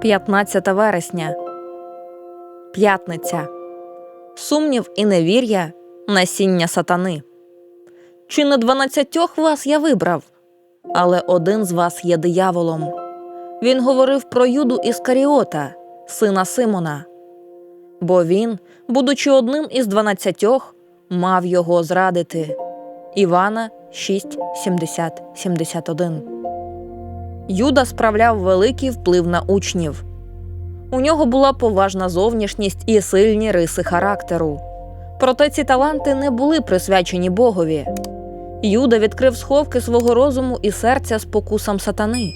15 вересня. П'ятниця. Сумнів і невір'я насіння сатани. Чи не дванадцятьох вас я вибрав? Але один з вас є дияволом. Він говорив про Юду Іскаріота, сина Симона. Бо він, будучи одним із дванадцятьох, мав його зрадити. Івана 6, 70, 71 Юда справляв великий вплив на учнів. У нього була поважна зовнішність і сильні риси характеру. Проте ці таланти не були присвячені Богові. Юда відкрив сховки свого розуму і серця спокусам сатани.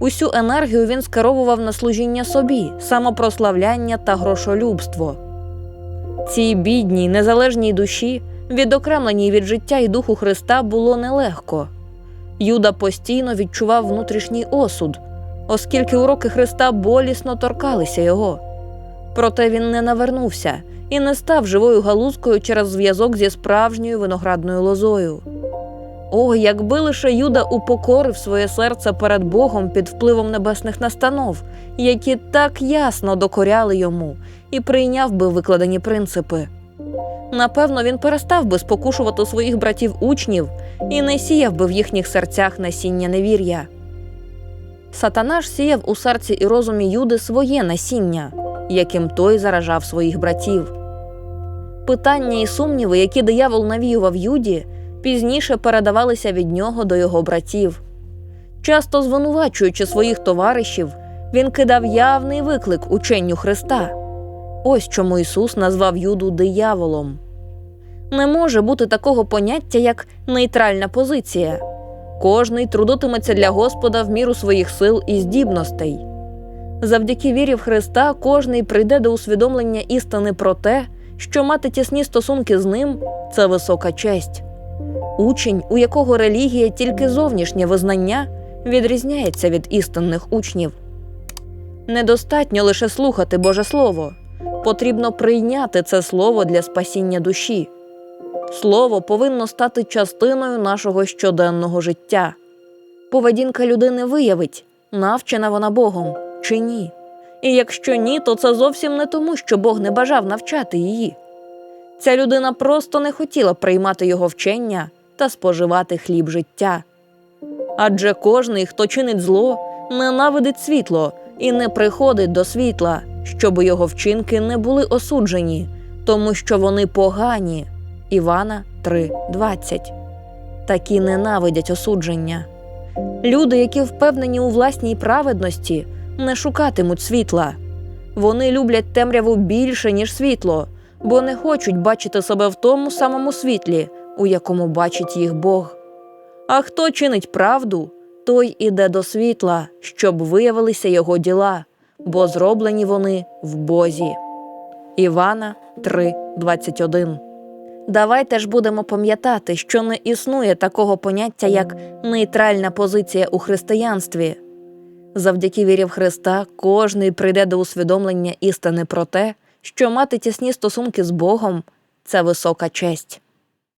Усю енергію він скеровував на служіння собі, самопрославляння та грошолюбство. Цій бідній, незалежній душі, відокремленій від життя і духу Христа, було нелегко. Юда постійно відчував внутрішній осуд, оскільки уроки Христа болісно торкалися його. Проте він не навернувся і не став живою галузкою через зв'язок зі справжньою виноградною лозою. О, якби лише Юда упокорив своє серце перед Богом під впливом небесних настанов, які так ясно докоряли йому, і прийняв би викладені принципи. Напевно, він перестав би спокушувати своїх братів учнів і не сіяв би в їхніх серцях насіння невір'я. Сатана ж сіяв у серці і розумі Юди своє насіння, яким той заражав своїх братів. Питання і сумніви, які диявол навіював Юді, пізніше передавалися від нього до його братів. Часто звинувачуючи своїх товаришів, він кидав явний виклик ученню Христа. Ось чому Ісус назвав Юду дияволом. Не може бути такого поняття, як нейтральна позиція. Кожний трудитиметься для Господа в міру своїх сил і здібностей. Завдяки вірі в Христа кожний прийде до усвідомлення істини про те, що мати тісні стосунки з ним це висока честь. Учень, у якого релігія тільки зовнішнє визнання, відрізняється від істинних учнів. Недостатньо лише слухати Боже Слово, потрібно прийняти це слово для спасіння душі. Слово повинно стати частиною нашого щоденного життя. Поведінка людини виявить, навчена вона Богом чи ні. І якщо ні, то це зовсім не тому, що Бог не бажав навчати її. Ця людина просто не хотіла приймати його вчення та споживати хліб життя. Адже кожний, хто чинить зло, ненавидить світло і не приходить до світла, щоб його вчинки не були осуджені, тому що вони погані. Івана 3:20. Такі ненавидять осудження. Люди, які впевнені у власній праведності, не шукатимуть світла. Вони люблять темряву більше, ніж світло, бо не хочуть бачити себе в тому самому світлі, у якому бачить їх Бог. А хто чинить правду, той іде до світла, щоб виявилися його діла, бо зроблені вони в Бозі. Івана 3:21 Давайте ж будемо пам'ятати, що не існує такого поняття, як нейтральна позиція у християнстві. Завдяки вірі в Христа кожний прийде до усвідомлення істини про те, що мати тісні стосунки з Богом це висока честь.